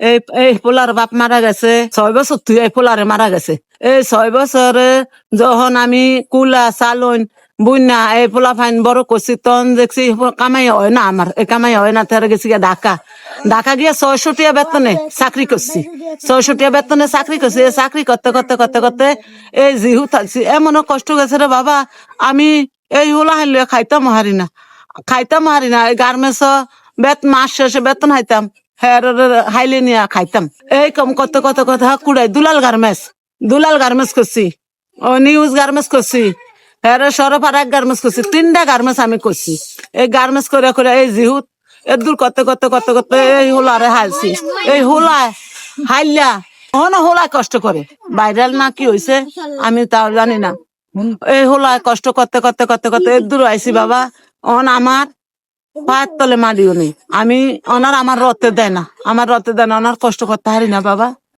এই এই পোলার বাপ মারা গেছে। ছয় বছর তুই এই পোলারে মারা গেছে। এই ছয় বছরে যখন আমি কুলা, চালন, বুইনা, এই পোলা ফাইন বড় করছি, তখন দেখছি কামাই হয় না আমার। এই কামাই হয় না, তার গেছি ঢাকা। ঢাকা গিয়ে ছয়শো বেতনে চাকরি করছি। ছয়শো বেতনে চাকরি করছি। এই চাকরি করতে করতে করতে করতে এই জিহু থাকছি। এমনও কষ্ট গেছে রে বাবা। আমি এই হোলা হাইলে খাইতাম হারি না। খাইতাম হারি না। এই গার্মেন্টস বেত, মাস শেষে বেতন হাইতাম। হাইলে নিয়ে খাইতাম। এই কম কত কত কথা কুড়াই, দুলাল গার্মেন্টস দুলাল গার্মেন্টস করছি। ও, নিউজ গার্মেন্টস করছি। হ্যাঁ সরফার এক গার্মেন্টস করছি। তিনটা গার্মেন্টস আমি করছি। এই গার্মেন্টস করে করে, এই জিহুত এ দূর করতে করতে করতে করতে এই হোলারে হাইছি এই হোলায়, হাইলা অন হোলায় কষ্ট করে। ভাইরাল না কি হয়েছে আমি তাও জানি না। এই হোলায় কষ্ট করতে করতে করতে করতে এ দূর আইছি বাবা। অন আমার পায়ের তলে মারিও নেই আমি ওনার আমার রথে দেয় না। আমার রথে দেয় না, ওনার কষ্ট করতে হারি না, বাবা।